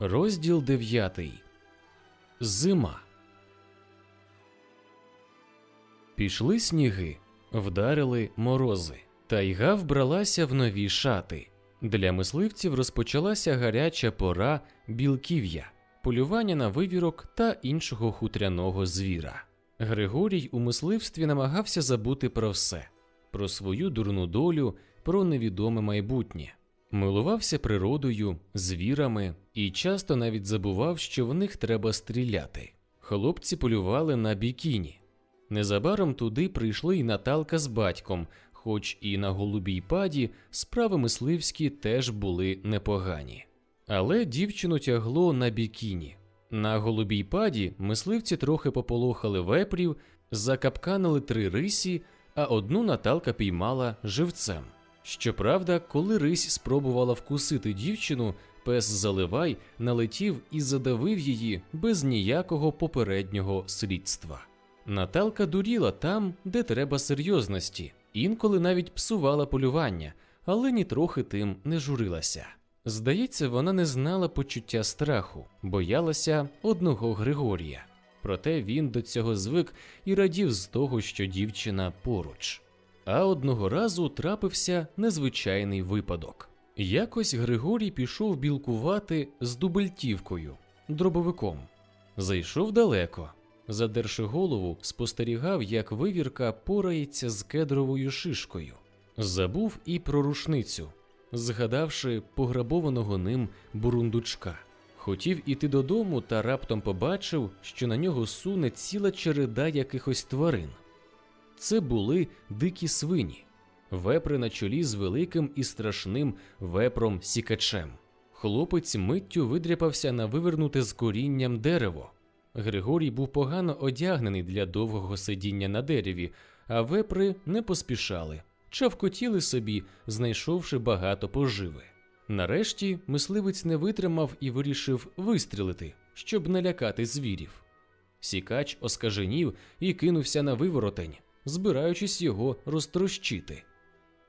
Розділ 9. Зима. Пішли сніги, вдарили морози. Тайга вбралася в нові шати. Для мисливців розпочалася гаряча пора білків'я, полювання на вивірок та іншого хутряного звіра. Григорій у мисливстві намагався забути про все: про свою дурну долю, про невідоме майбутнє. Милувався природою, звірами і часто навіть забував, що в них треба стріляти. Хлопці полювали на бікіні. Незабаром туди прийшли й Наталка з батьком, хоч і на голубій паді справи мисливські теж були непогані. Але дівчину тягло на бікіні. На голубій паді мисливці трохи пополохали вепрів, закапканили три рисі, а одну Наталка піймала живцем. Щоправда, коли рись спробувала вкусити дівчину, пес заливай налетів і задавив її без ніякого попереднього слідства. Наталка дуріла там, де треба серйозності, інколи навіть псувала полювання, але нітрохи тим не журилася. Здається, вона не знала почуття страху, боялася одного Григорія. Проте він до цього звик і радів з того, що дівчина поруч. А одного разу трапився незвичайний випадок. Якось Григорій пішов білкувати з дубельтівкою, дробовиком. Зайшов далеко. Задерши голову, спостерігав, як вивірка порається з кедровою шишкою. Забув і про рушницю, згадавши пограбованого ним бурундучка. Хотів іти додому та раптом побачив, що на нього суне ціла череда якихось тварин. Це були дикі свині, вепри на чолі з великим і страшним вепром сікачем. Хлопець миттю видряпався на вивернуте з корінням дерево. Григорій був погано одягнений для довгого сидіння на дереві, а вепри не поспішали, чавкотіли собі, знайшовши багато поживи. Нарешті мисливець не витримав і вирішив вистрілити, щоб налякати звірів. Сікач оскаженів і кинувся на виворотень, збираючись його розтрощити.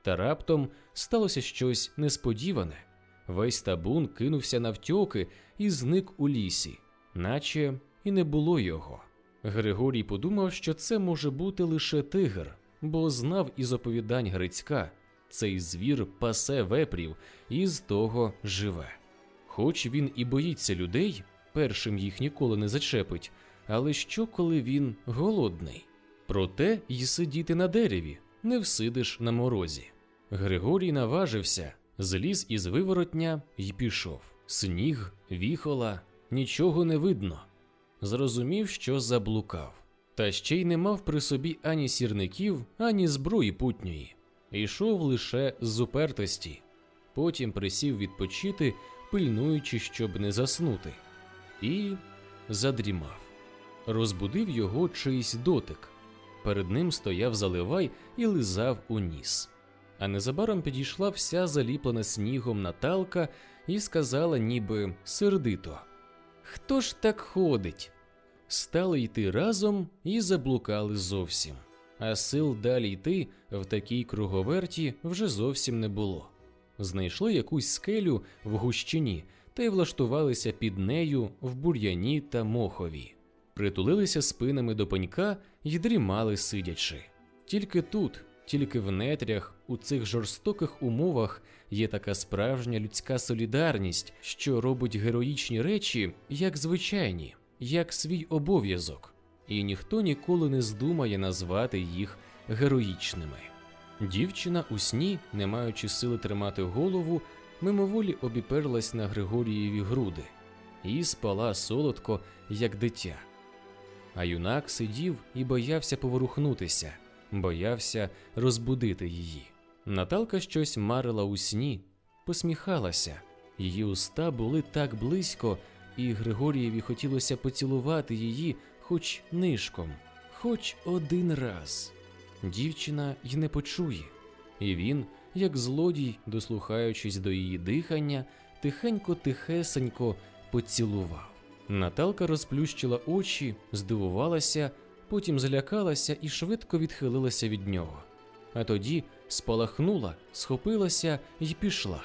Та раптом сталося щось несподіване. Весь табун кинувся навтьоки і зник у лісі, наче і не було його. Григорій подумав, що це може бути лише тигр, бо знав із оповідань Грицька цей звір пасе вепрів і з того живе. Хоч він і боїться людей, першим їх ніколи не зачепить, але що коли він голодний? Проте й сидіти на дереві не всидиш на морозі. Григорій наважився, зліз із виворотня й пішов. Сніг, віхола, нічого не видно. Зрозумів, що заблукав. Та ще й не мав при собі ані сірників, ані зброї путньої. Йшов лише з упертості. Потім присів відпочити, пильнуючи, щоб не заснути, і задрімав. Розбудив його чийсь дотик. Перед ним стояв заливай і лизав у ніс. А незабаром підійшла вся заліплена снігом Наталка і сказала, ніби сердито: Хто ж так ходить? Стали йти разом і заблукали зовсім. А сил далі йти в такій круговерті вже зовсім не було. Знайшли якусь скелю в гущині та й влаштувалися під нею в бур'яні та мохові притулилися спинами до пенька й дрімали сидячи. Тільки тут, тільки в нетрях, у цих жорстоких умовах є така справжня людська солідарність, що робить героїчні речі як звичайні, як свій обов'язок, і ніхто ніколи не здумає назвати їх героїчними. Дівчина у сні, не маючи сили тримати голову, мимоволі обіперлась на Григорієві груди і спала солодко, як дитя. А юнак сидів і боявся поворухнутися, боявся розбудити її. Наталка щось марила у сні, посміхалася, її уста були так близько, і Григорієві хотілося поцілувати її хоч нишком, хоч один раз. Дівчина й не почує, і він, як злодій, дослухаючись до її дихання, тихенько тихесенько поцілував. Наталка розплющила очі, здивувалася, потім злякалася і швидко відхилилася від нього. А тоді спалахнула, схопилася і пішла.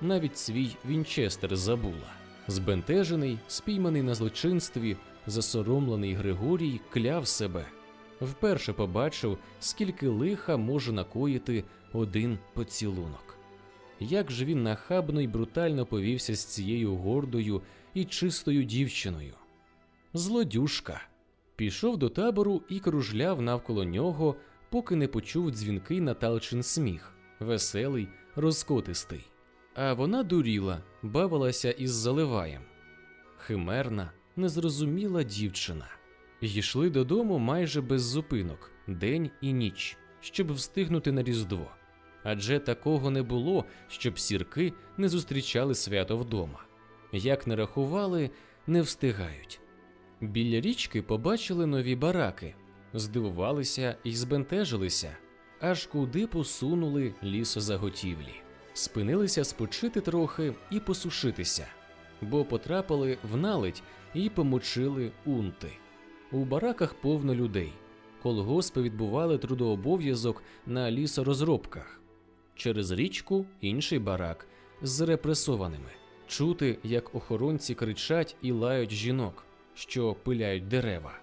Навіть свій вінчестер забула. Збентежений, спійманий на злочинстві, засоромлений Григорій кляв себе. Вперше побачив, скільки лиха може накоїти один поцілунок. Як же він нахабно й брутально повівся з цією гордою і чистою дівчиною. Злодюшка. Пішов до табору і кружляв навколо нього, поки не почув дзвінкий Наталчин сміх, веселий, розкотистий. А вона дуріла, бавилася із заливаєм. Химерна, незрозуміла дівчина. Йшли додому майже без зупинок, день і ніч, щоб встигнути на Різдво. Адже такого не було, щоб сірки не зустрічали свято вдома. Як не рахували, не встигають. Біля річки побачили нові бараки, здивувалися і збентежилися, аж куди посунули лісозаготівлі. Спинилися спочити трохи і посушитися, бо потрапили в наледь і помочили унти. У бараках повно людей. Колгоспи відбували трудообов'язок на лісорозробках. Через річку інший барак з репресованими. Чути, як охоронці кричать і лають жінок, що пиляють дерева.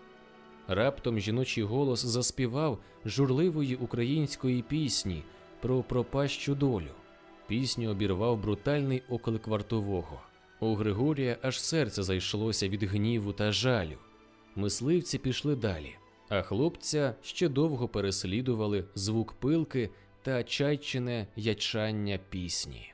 Раптом жіночий голос заспівав журливої української пісні про пропащу долю. Пісню обірвав брутальний оклик вартового. У Григорія аж серце зайшлося від гніву та жалю. Мисливці пішли далі, а хлопця ще довго переслідували звук пилки та чайчине ячання пісні.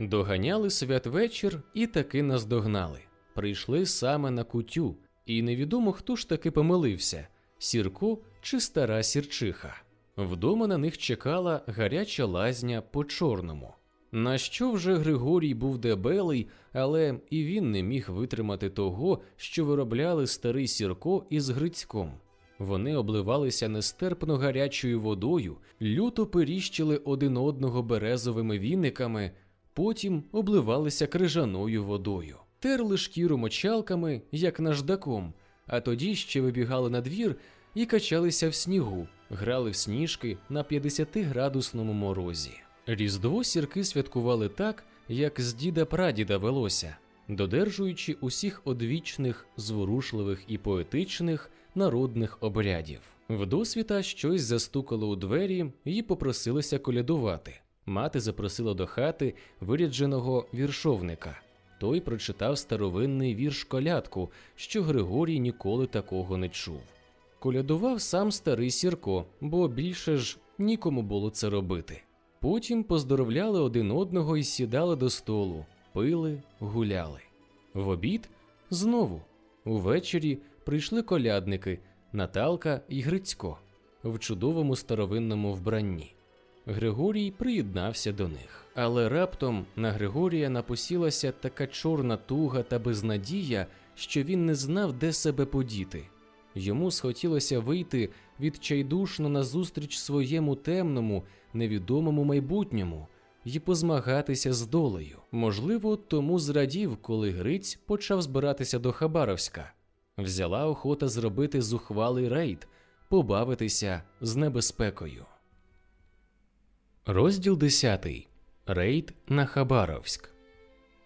Доганяли святвечір і таки наздогнали. Прийшли саме на кутю, і невідомо хто ж таки помилився сірко чи стара сірчиха. Вдома на них чекала гаряча лазня по чорному. На що вже Григорій був дебелий, але і він не міг витримати того, що виробляли старий сірко із Грицьком. Вони обливалися нестерпно гарячою водою, люто періщили один одного березовими віниками, потім обливалися крижаною водою, терли шкіру мочалками, як наждаком, а тоді ще вибігали на двір і качалися в снігу, грали в сніжки на 50-градусному морозі. Різдво сірки святкували так, як з діда прадіда велося, додержуючи усіх одвічних, зворушливих і поетичних народних обрядів. Вдосвіта щось застукало у двері і попросилися колядувати. Мати запросила до хати вирядженого віршовника. Той прочитав старовинний вірш колядку, що Григорій ніколи такого не чув. Колядував сам старий Сірко, бо більше ж нікому було це робити. Потім поздоровляли один одного і сідали до столу, пили, гуляли. В обід знову. Увечері прийшли колядники Наталка і Грицько в чудовому старовинному вбранні. Григорій приєднався до них, але раптом на Григорія напосілася така чорна туга та безнадія, що він не знав, де себе подіти. Йому схотілося вийти відчайдушно назустріч своєму темному, невідомому майбутньому і позмагатися з долею. Можливо, тому зрадів, коли Гриць почав збиратися до Хабаровська. Взяла охота зробити зухвалий рейд, побавитися з небезпекою. Розділ 10. Рейд на Хабаровськ.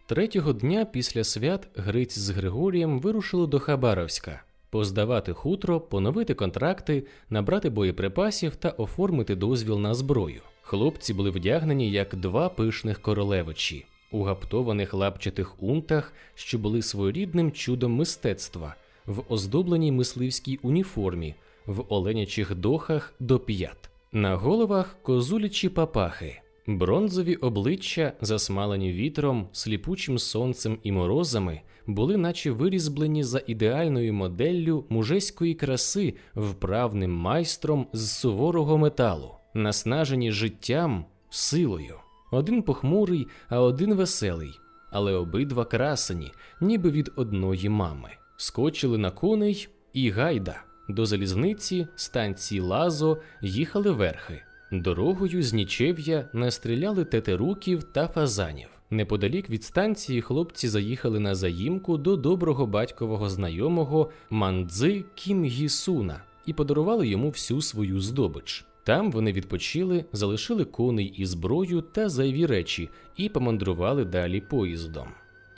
Третього дня після свят Гриць з Григорієм вирушили до Хабаровська поздавати хутро, поновити контракти, набрати боєприпасів та оформити дозвіл на зброю. Хлопці були вдягнені як два пишних королевичі у гаптованих лапчатих унтах, що були своєрідним чудом мистецтва, в оздобленій мисливській уніформі, в оленячих дохах до п'ят. На головах козулячі папахи, бронзові обличчя, засмалені вітром, сліпучим сонцем і морозами, були наче вирізблені за ідеальною моделлю мужеської краси вправним майстром з суворого металу, наснажені життям, силою. Один похмурий, а один веселий, але обидва красені, ніби від одної мами. Скочили на коней і гайда. До залізниці станції Лазо їхали верхи. Дорогою з нічев'я настріляли тетеруків та фазанів. Неподалік від станції хлопці заїхали на заїмку до доброго батькового знайомого Мандзи Кімгісуна і подарували йому всю свою здобич. Там вони відпочили, залишили коней і зброю та зайві речі і помандрували далі поїздом.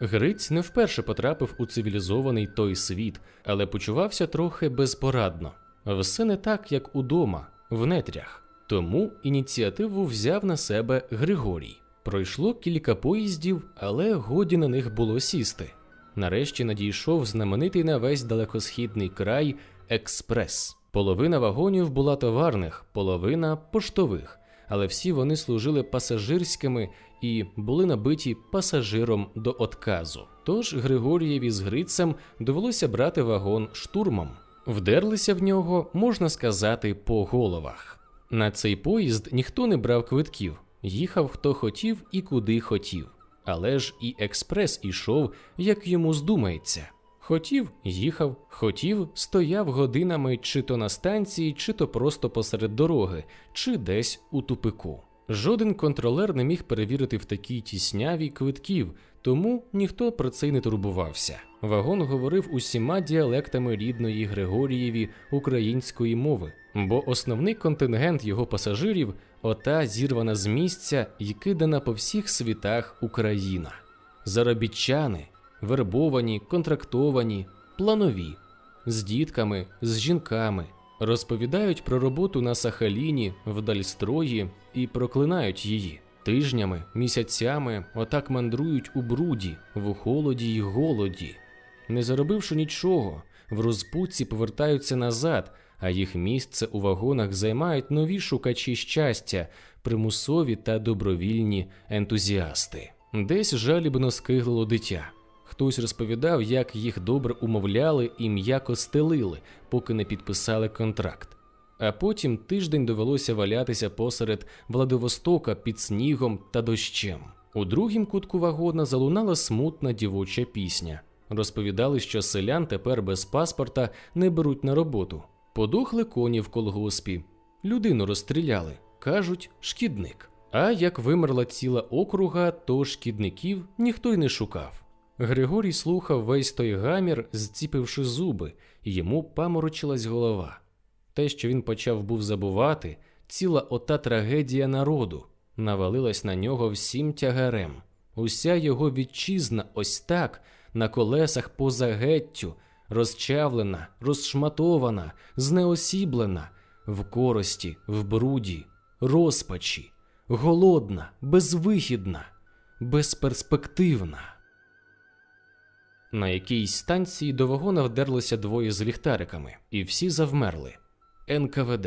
Гриць не вперше потрапив у цивілізований той світ, але почувався трохи безпорадно. Все не так, як удома, в нетрях. Тому ініціативу взяв на себе Григорій. Пройшло кілька поїздів, але годі на них було сісти. Нарешті надійшов знаменитий на весь далекосхідний край експрес. Половина вагонів була товарних, половина поштових, але всі вони служили пасажирськими і були набиті пасажиром до отказу. Тож Григорієві з Грицем довелося брати вагон штурмом. Вдерлися в нього, можна сказати, по головах. На цей поїзд ніхто не брав квитків, їхав хто хотів і куди хотів. Але ж і експрес ішов, як йому здумається. Хотів, їхав, хотів, стояв годинами чи то на станції, чи то просто посеред дороги, чи десь у тупику. Жоден контролер не міг перевірити в такій тісняві квитків, тому ніхто про це й не турбувався. Вагон говорив усіма діалектами рідної Григорієві української мови, бо основний контингент його пасажирів ота зірвана з місця і кидана по всіх світах Україна. Заробітчани, вербовані, контрактовані, планові, з дітками, з жінками, розповідають про роботу на Сахаліні, в Дальстрої і проклинають її. Тижнями, місяцями отак мандрують у бруді, в холоді й голоді. Не заробивши нічого, в розпутці повертаються назад, а їх місце у вагонах займають нові шукачі щастя, примусові та добровільні ентузіасти. Десь жалібно скиглило дитя. Хтось розповідав, як їх добре умовляли і м'яко стелили, поки не підписали контракт. А потім тиждень довелося валятися посеред Владивостока під снігом та дощем. У другім кутку вагона залунала смутна дівоча пісня. Розповідали, що селян тепер без паспорта не беруть на роботу. Подохли коні в колгоспі, людину розстріляли, кажуть, шкідник. А як вимерла ціла округа, то шкідників ніхто й не шукав. Григорій слухав весь той гамір, зціпивши зуби, і йому паморочилась голова. Те, що він почав був забувати, ціла ота трагедія народу навалилась на нього всім тягарем. Уся його вітчизна ось так, на колесах поза геттю, розчавлена, розшматована, знеосіблена, в корості, в бруді, розпачі, голодна, безвихідна, безперспективна. На якійсь станції до вагона вдерлося двоє з ліхтариками, і всі завмерли. НКВД.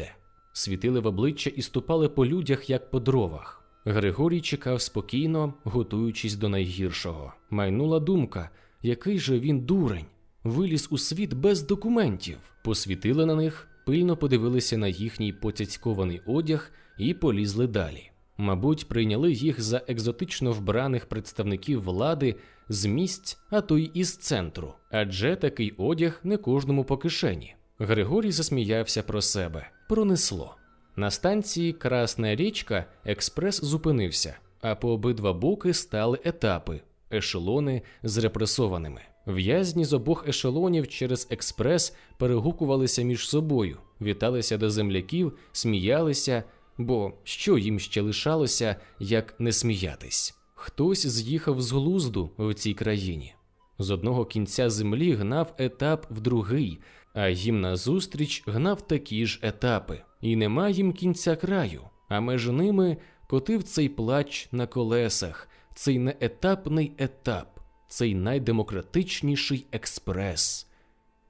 Світили в обличчя і ступали по людях, як по дровах. Григорій чекав спокійно, готуючись до найгіршого. Майнула думка, який же він дурень, виліз у світ без документів. Посвітили на них, пильно подивилися на їхній поцяцькований одяг і полізли далі. Мабуть, прийняли їх за екзотично вбраних представників влади з місць, а то й із центру, адже такий одяг не кожному по кишені. Григорій засміявся про себе, пронесло. На станції Красна річка експрес зупинився, а по обидва боки стали етапи, ешелони з репресованими. В'язні з обох ешелонів через експрес перегукувалися між собою, віталися до земляків, сміялися, бо що їм ще лишалося, як не сміятись. Хтось з'їхав з глузду в цій країні. З одного кінця землі гнав етап в другий, а їм назустріч гнав такі ж етапи, і нема їм кінця краю, а між ними котив цей плач на колесах, цей неетапний етап, цей найдемократичніший експрес.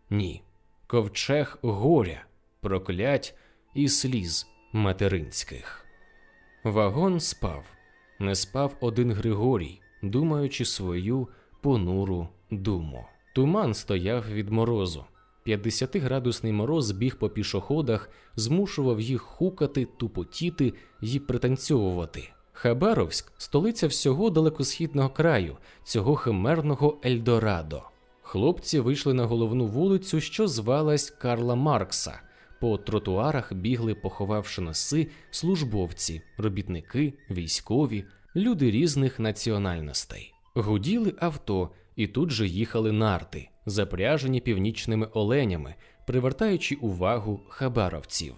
Ні, ковчег горя, проклять і сліз материнських. Вагон спав, не спав один Григорій, думаючи свою понуру думу. Туман стояв від морозу. 50-градусний мороз біг по пішоходах, змушував їх хукати, тупотіти й пританцьовувати. Хабаровськ столиця всього далекосхідного краю, цього химерного Ельдорадо. Хлопці вийшли на головну вулицю, що звалась Карла Маркса. По тротуарах бігли, поховавши носи, службовці, робітники, військові, люди різних національностей. Гуділи авто, і тут же їхали нарти, запряжені північними оленями, привертаючи увагу хабаровців.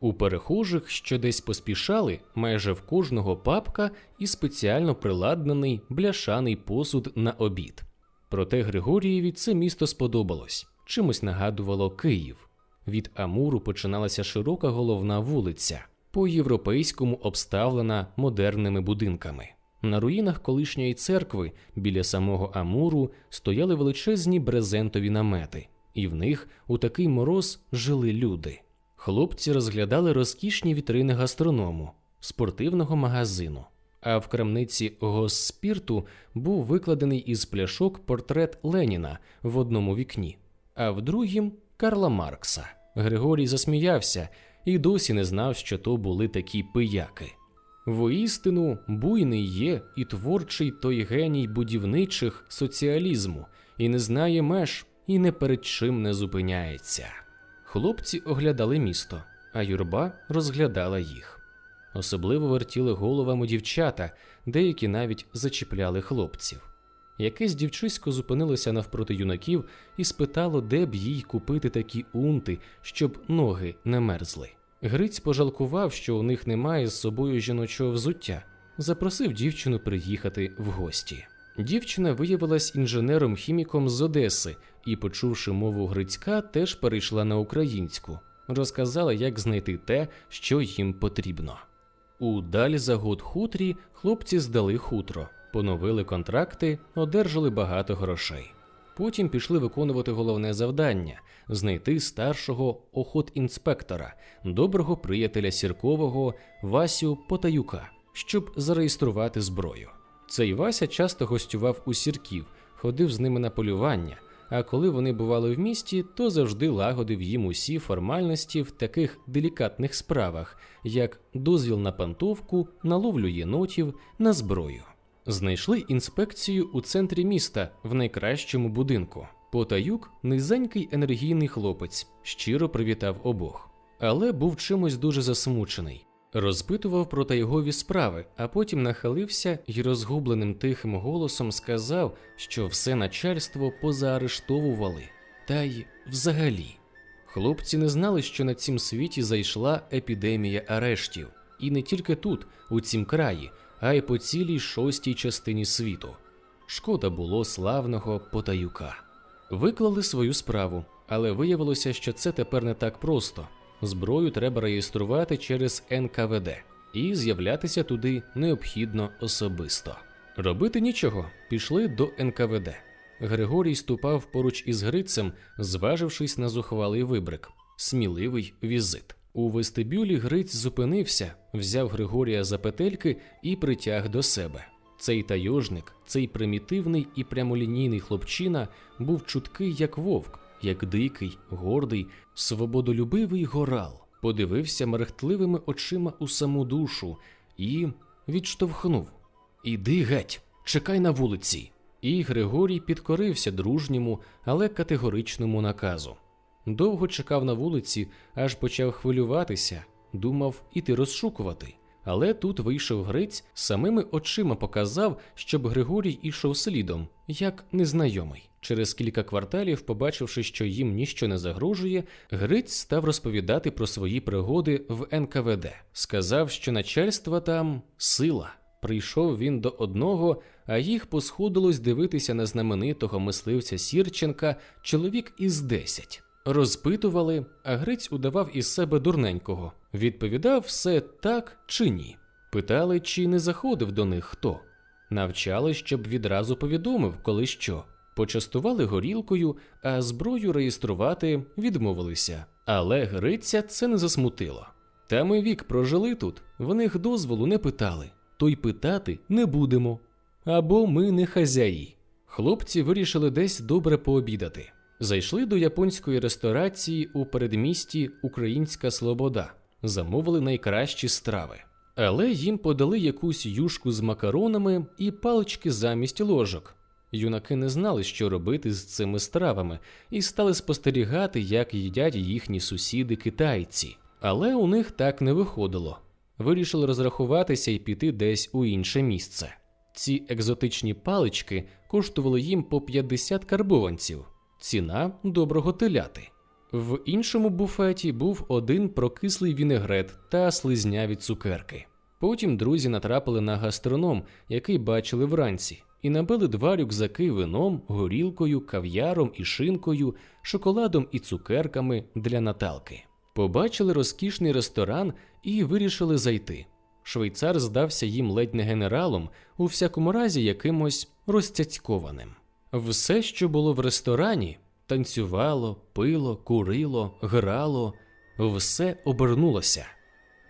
У перехожих, що десь поспішали, майже в кожного папка і спеціально приладнаний бляшаний посуд на обід. Проте Григорієві це місто сподобалось, чимось нагадувало Київ. Від Амуру починалася широка головна вулиця, по-європейському обставлена модерними будинками. На руїнах колишньої церкви біля самого Амуру стояли величезні брезентові намети, і в них у такий мороз жили люди. Хлопці розглядали розкішні вітрини гастроному, спортивного магазину. А в крамниці Госспірту був викладений із пляшок портрет Леніна в одному вікні, а в другім Карла Маркса. Григорій засміявся і досі не знав, що то були такі пияки. Воістину, буйний є і творчий той геній будівничих соціалізму, і не знає меж, і не перед чим не зупиняється. Хлопці оглядали місто, а юрба розглядала їх. Особливо вертіли головами дівчата, деякі навіть зачіпляли хлопців. Якесь дівчисько зупинилося навпроти юнаків і спитало, де б їй купити такі унти, щоб ноги не мерзли. Гриць пожалкував, що у них немає з собою жіночого взуття, запросив дівчину приїхати в гості. Дівчина виявилась інженером-хіміком з Одеси і, почувши мову Грицька, теж перейшла на українську, розказала, як знайти те, що їм потрібно. У далі за хутрі хлопці здали хутро, поновили контракти, одержали багато грошей. Потім пішли виконувати головне завдання знайти старшого охотінспектора, доброго приятеля сіркового Васю Потаюка, щоб зареєструвати зброю. Цей Вася часто гостював у сірків, ходив з ними на полювання. А коли вони бували в місті, то завжди лагодив їм усі формальності в таких делікатних справах, як дозвіл на пантовку, на ловлю єнотів, на зброю. Знайшли інспекцію у центрі міста в найкращому будинку. Потаюк низенький енергійний хлопець, щиро привітав обох, але був чимось дуже засмучений. Розпитував про тайгові справи, а потім нахилився і розгубленим тихим голосом сказав, що все начальство позаарештовували. Та й взагалі. Хлопці не знали, що на цім світі зайшла епідемія арештів, і не тільки тут, у цім краї, а й по цілій шостій частині світу. Шкода було славного потаюка. Виклали свою справу, але виявилося, що це тепер не так просто. Зброю треба реєструвати через НКВД, і з'являтися туди необхідно особисто. Робити нічого, пішли до НКВД. Григорій ступав поруч із Грицем, зважившись на зухвалий вибрик, сміливий візит. У вестибюлі Гриць зупинився, взяв Григорія за петельки і притяг до себе. Цей тайожник, цей примітивний і прямолінійний хлопчина був чуткий, як вовк, як дикий, гордий, свободолюбивий горал, подивився мерехтливими очима у саму душу і відштовхнув Іди геть, чекай на вулиці. І Григорій підкорився дружньому, але категоричному наказу. Довго чекав на вулиці, аж почав хвилюватися, думав іти розшукувати. Але тут вийшов Гриць, самими очима показав, щоб Григорій ішов слідом, як незнайомий. Через кілька кварталів, побачивши, що їм ніщо не загрожує, Гриць став розповідати про свої пригоди в НКВД. Сказав, що начальство там сила. Прийшов він до одного, а їх посходилось дивитися на знаменитого мисливця Сірченка чоловік із десять. Розпитували, а Гриць удавав із себе дурненького. Відповідав все так чи ні. Питали, чи не заходив до них хто. Навчали, щоб відразу повідомив, коли що. Почастували горілкою, а зброю реєструвати відмовилися. Але Гриця це не засмутило. Та ми вік прожили тут, в них дозволу не питали, то й питати не будемо. Або ми не хазяї. Хлопці вирішили десь добре пообідати. Зайшли до японської ресторації у передмісті Українська Слобода, замовили найкращі страви. Але їм подали якусь юшку з макаронами і палички замість ложок. Юнаки не знали, що робити з цими стравами, і стали спостерігати, як їдять їхні сусіди китайці. Але у них так не виходило. Вирішили розрахуватися і піти десь у інше місце. Ці екзотичні палички коштували їм по 50 карбованців ціна доброго теляти. В іншому буфеті був один прокислий вінегрет та слизняві цукерки. Потім друзі натрапили на гастроном, який бачили вранці, і набили два рюкзаки вином, горілкою, кав'яром і шинкою, шоколадом і цукерками для Наталки. Побачили розкішний ресторан і вирішили зайти. Швейцар здався їм ледь не генералом, у всякому разі якимось розцяцькованим. Все, що було в ресторані, танцювало, пило, курило, грало, все обернулося.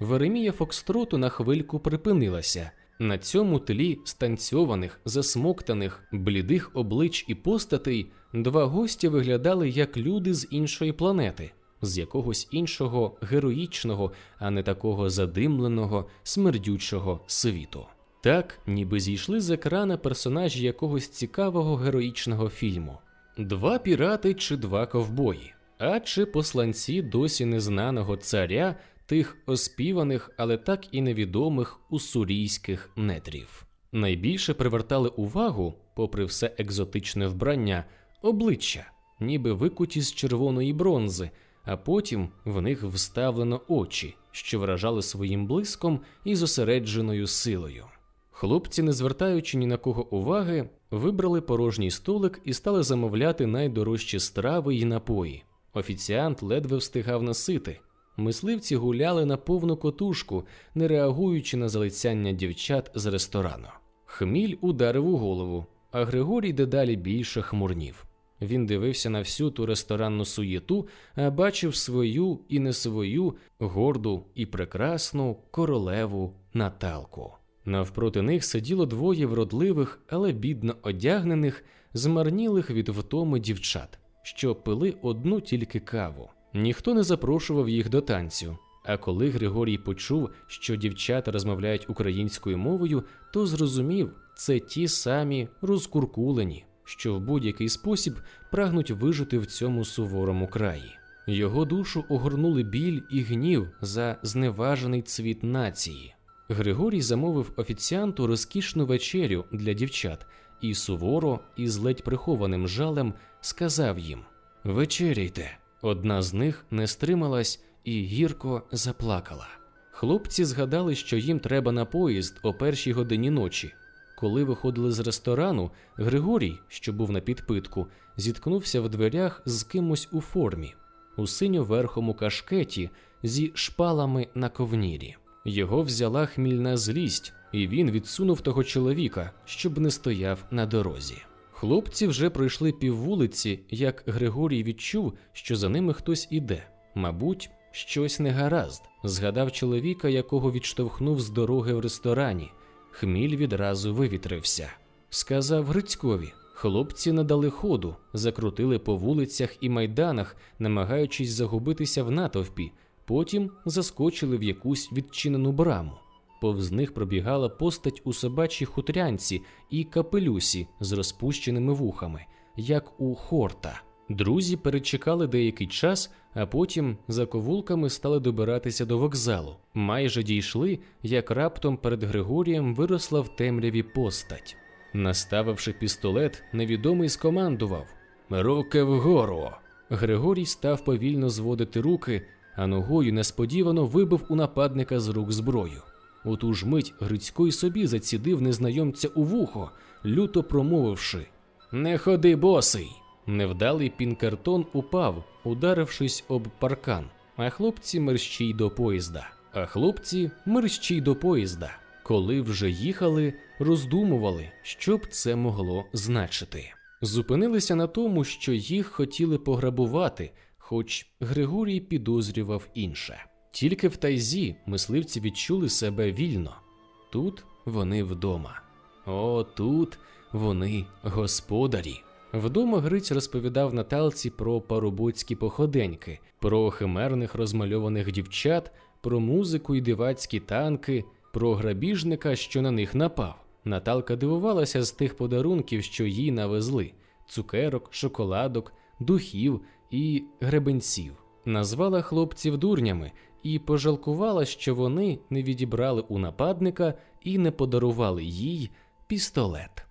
Веремія Фокстроту на хвильку припинилася. На цьому тлі станцьованих, засмоктаних, блідих облич і постатей два гості виглядали як люди з іншої планети, з якогось іншого героїчного, а не такого задимленого, смердючого світу. Так, ніби зійшли з екрана персонажі якогось цікавого героїчного фільму: два пірати чи два ковбої, а чи посланці досі незнаного царя тих оспіваних, але так і невідомих уссурійських нетрів. Найбільше привертали увагу, попри все екзотичне вбрання, обличчя, ніби викуті з червоної бронзи, а потім в них вставлено очі, що вражали своїм блиском і зосередженою силою. Хлопці, не звертаючи ні на кого уваги, вибрали порожній столик і стали замовляти найдорожчі страви й напої. Офіціант ледве встигав насити. Мисливці гуляли на повну котушку, не реагуючи на залицяння дівчат з ресторану. Хміль ударив у голову, а Григорій дедалі більше хмурнів. Він дивився на всю ту ресторанну суєту, а бачив свою і не свою горду і прекрасну королеву Наталку. Навпроти них сиділо двоє вродливих, але бідно одягнених, змарнілих від втоми дівчат, що пили одну тільки каву. Ніхто не запрошував їх до танцю. А коли Григорій почув, що дівчата розмовляють українською мовою, то зрозумів, це ті самі розкуркулені, що в будь-який спосіб прагнуть вижити в цьому суворому краї. Його душу огорнули біль і гнів за зневажений цвіт нації. Григорій замовив офіціанту розкішну вечерю для дівчат і суворо, із ледь прихованим жалем сказав їм: Вечеряйте. Одна з них не стрималась і гірко заплакала. Хлопці згадали, що їм треба на поїзд о першій годині ночі. Коли виходили з ресторану, Григорій, що був на підпитку, зіткнувся в дверях з кимось у формі, у синьо-верхому кашкеті зі шпалами на ковнірі. Його взяла хмільна злість, і він відсунув того чоловіка, щоб не стояв на дорозі. Хлопці вже пройшли піввулиці, як Григорій відчув, що за ними хтось іде. Мабуть, щось негаразд. Згадав чоловіка, якого відштовхнув з дороги в ресторані. Хміль відразу вивітрився. Сказав Грицькові. Хлопці надали ходу, закрутили по вулицях і майданах, намагаючись загубитися в натовпі, потім заскочили в якусь відчинену браму. Повз них пробігала постать у собачій хутрянці і капелюсі з розпущеними вухами, як у хорта. Друзі перечекали деякий час, а потім за ковулками стали добиратися до вокзалу. Майже дійшли, як раптом перед Григорієм виросла в темряві постать. Наставивши пістолет, невідомий скомандував Руки вгору. Григорій став повільно зводити руки, а ногою несподівано вибив у нападника з рук зброю. У ту ж мить Грицько й собі зацідив незнайомця у вухо, люто промовивши Не ходи босий. Невдалий Пінкертон упав, ударившись об паркан, а хлопці мерщій до поїзда. А хлопці мерщій до поїзда. Коли вже їхали, роздумували, що б це могло значити. Зупинилися на тому, що їх хотіли пограбувати, хоч Григорій підозрював інше. Тільки в тайзі мисливці відчули себе вільно. Тут вони вдома. О, тут вони господарі. Вдома Гриць розповідав Наталці про парубоцькі походеньки, про химерних розмальованих дівчат, про музику і дивацькі танки, про грабіжника, що на них напав. Наталка дивувалася з тих подарунків, що їй навезли: цукерок, шоколадок, духів і гребенців. Назвала хлопців дурнями і пожалкувала, що вони не відібрали у нападника і не подарували їй пістолет.